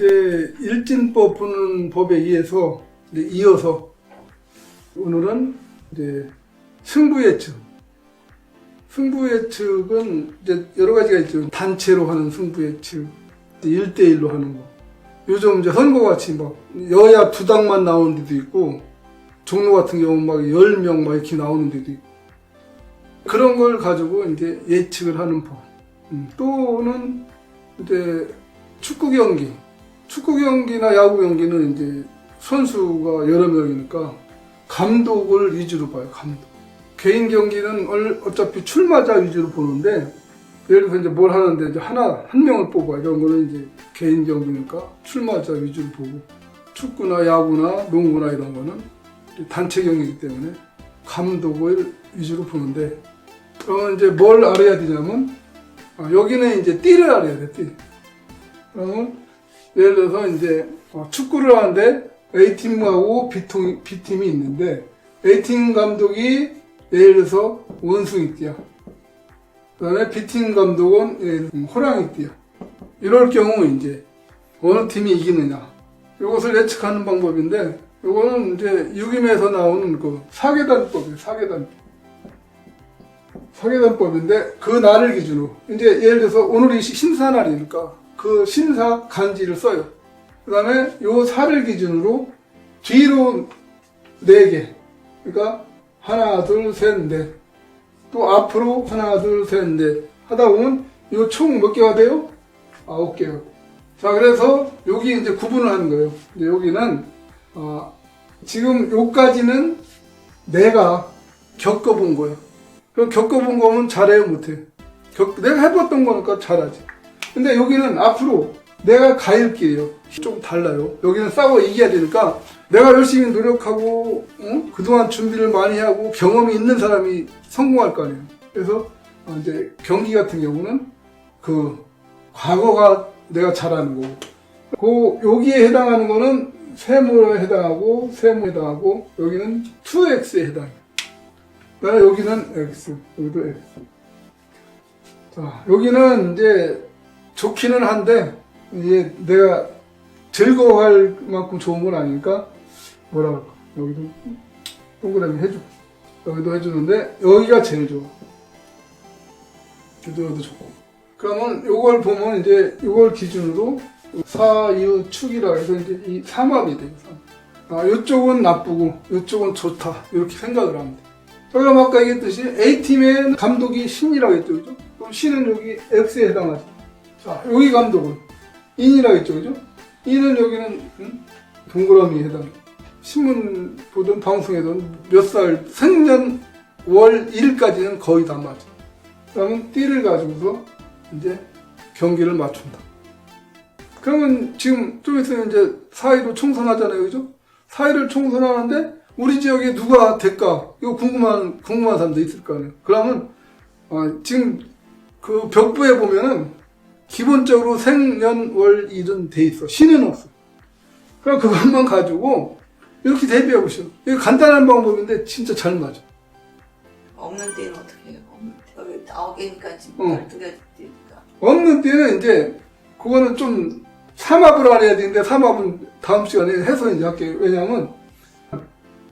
이제 일진법 부는 법에 의해서 이제 이어서 오늘은 이제 승부 예측. 승부 예측은 이제 여러 가지가 있죠. 단체로 하는 승부 예측, 1대1로 하는 거. 요즘 이제 선거 같이 막 여야 두 당만 나오는 데도 있고 종로 같은 경우는 막 10명 막 이렇게 나오는 데도 있고 그런 걸 가지고 이제 예측을 하는 법. 음, 또는 이제 축구 경기. 축구 경기나 야구 경기는 이제 선수가 여러 명이니까 감독을 위주로 봐요, 감독. 개인 경기는 얼- 어차피 출마자 위주로 보는데 예를 들어서 이제 뭘 하는데 이제 하나, 한 명을 뽑아. 이런 거는 이제 개인 경기니까 출마자 위주로 보고 축구나 야구나 농구나 이런 거는 단체 경기이기 때문에 감독을 위주로 보는데 그러면 이제 뭘 알아야 되냐면 아, 여기는 이제 띠를 알아야 돼, 띠. 그러면 예를 들어서 이제 어, 축구를 하는데 A팀하고 B팀, B팀이 있는데 A팀 감독이 예를 들어서 원숭이 띠야. 그 다음에 B팀 감독은 예를 들어서 호랑이 띠야. 이럴 경우 이제 어느 팀이 이기느냐. 이것을 예측하는 방법인데 이거는 이제 유김에서 나오는 그 사계단법이에요. 사계단법. 사계단법인데 그 날을 기준으로 이제 예를 들어서 오늘이 시- 신사 날이니까 그 신사 간지를 써요. 그 다음에 요 살을 기준으로 뒤로 네 개. 그러니까 하나, 둘, 셋, 넷. 또 앞으로 하나, 둘, 셋, 넷. 하다 보면 요 총 몇 개가 돼요? 아홉 개가. 자, 그래서 여기 이제 구분을 하는 거예요. 이제 여기는 어, 지금 요까지는 내가 겪어본 거예요. 그럼 겪어본 거면 잘해요, 못해요? 겪- 내가 해봤던 거니까 잘하지. 근데 여기는 앞으로 내가 갈 길이에요. 좀 달라요. 여기는 싸워 이겨야 되니까 내가 열심히 노력하고 응? 그동안 준비를 많이 하고 경험이 있는 사람이 성공할 거 아니에요. 그래서 어, 이제 경기 같은 경우는 그 과거가 내가 잘하는 거고 그 여기에 해당하는 거는 세모에 해당하고 세모에 해당하고 여기는 2x에 해당해요. 여기는 x 여기도 x. 자 여기는 이제 좋기는 한데 이제 내가 즐거워할 만큼 좋은 건 아니니까 뭐라 그럴까? 여기도 동그라미 해줘 여기도 해주는데 여기가 제일 좋아. 여기도 좋고. 그러면 요걸 보면 이제 요걸 기준으로 사유축이라 해서 이제 이 삼합이 돼요. 아 요쪽은 나쁘고 요쪽은 좋다. 이렇게 생각을 합니다 그럼 아까 얘기했듯이 A팀의 감독이 신이라고 했죠 그죠? 그럼 신은 여기 X에 해당하죠 자 여기 감독은 인이라고 했죠 그죠? 인은 여기는 음? 동그라미에 해당 신문 보든 방송에든 몇 살 생년 월 일까지는 거의 다 맞아 그러면 띠를 가지고서 이제 경기를 맞춘다 그러면 지금 좀 있으면 이제 사회로 총선하잖아요 그죠? 사회를 총선하는데 우리 지역에 누가 될까? 이거 궁금한, 궁금한 사람도 있을 거 아니에요. 그러면, 어, 지금 그 벽부에 보면은 기본적으로 생년월일은 돼 있어. 신은 없어. 그럼 그것만 가지고 이렇게 대비해 보시오. 이거 간단한 방법인데 진짜 잘 맞아. 없는 데는 어떻게 해요? 없는 데. 여기 아홉 개니까 지금 어. 열두 개 되니까. 없는 때는 이제 그거는 좀 삼합을 알아야 되는데 삼합은 다음 시간에 해서 이제 할게요. 왜냐면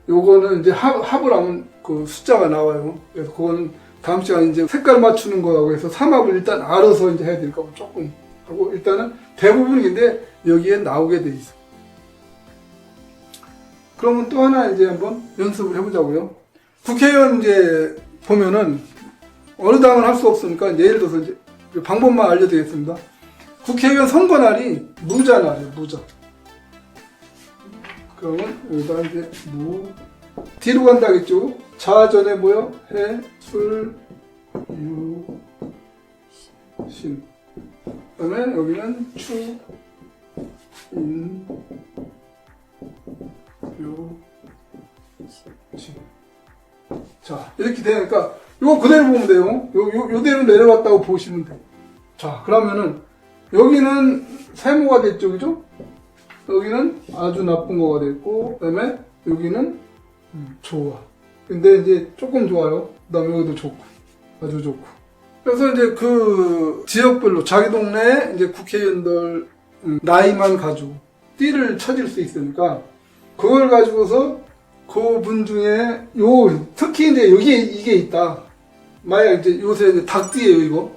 요거는 이제 합, 합을 하면 그 숫자가 나와요. 그래서 그거는 다음 시간에 이제 색깔 맞추는 거하고 해서 삼합을 일단 알아서 이제 해야 될까 봐 조금 하고 일단은 대부분 인데 여기에 나오게 돼 있어. 그러면 또 하나 이제 한번 연습을 해보자고요. 국회의원 이제 보면은 어느 당은 할 수 없으니까 예를 들어서 이제 그 방법만 알려드리겠습니다. 국회의원 선거 날이 무자 날이에요, 무자. 그러면 여기다 이제 무 뒤로 간다겠죠. 자전에 뭐요? 해, 술, 유, 신. 그다음에 여기는 추, 인, 요, 진. 자 이렇게 되니까 이거 그대로 보면 돼요. 요, 요, 요대로 내려왔다고 보시면 돼요. 자 그러면은 여기는 세모가 됐죠, 그죠? 여기는 아주 나쁜 거가 됐고, 그 다음에 여기는 음, 좋아. 근데 이제 조금 좋아요. 그 다음에 여기도 좋고, 아주 좋고. 그래서 이제 그 지역별로 자기 동네에 이제 국회의원들 음, 나이만 가지고 띠를 쳐질 수 있으니까 그걸 가지고서 그 분 중에 요 특히 이제 여기에 이게 있다. 만약 이제 요새 이제 닭띠예요 이거.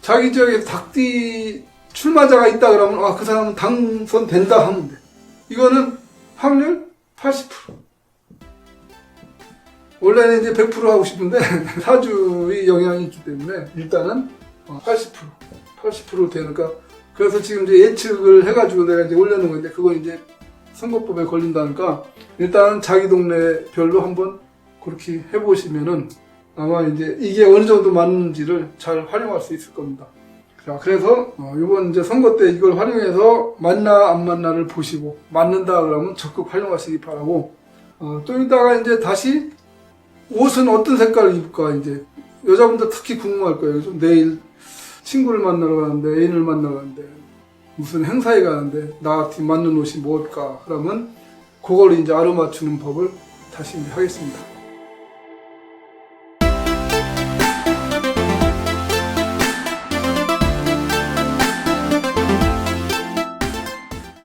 자기 지역에 닭띠 출마자가 있다 그러면 아그 사람은 당선된다 하면 돼. 이거는 확률 80%. 원래는 이제 100% 하고 싶은데 사주의 영향이 있기 때문에 일단은 어, 80% 80% 되니까 그래서 지금 이제 예측을 해가지고 내가 이제 올려놓은 건데 그건 이제 선거법에 걸린다니까 일단 자기 동네 별로 한번 그렇게 해보시면은 아마 이제 이게 어느 정도 맞는지를 잘 활용할 수 있을 겁니다. 자, 그래서 어, 이번 이제 선거 때 이걸 활용해서 맞나 안 맞나를 보시고 맞는다 그러면 적극 활용하시기 바라고 어, 좀 이따가 이제 다시 옷은 어떤 색깔을 입을까 이제 여자분들 특히 궁금할 거예요. 좀 내일 친구를 만나러 가는데 애인을 만나러 가는데 무슨 행사에 가는데 나한테 맞는 옷이 뭘까? 그러면 그걸 이제 알아맞추는 법을 다시 하겠습니다.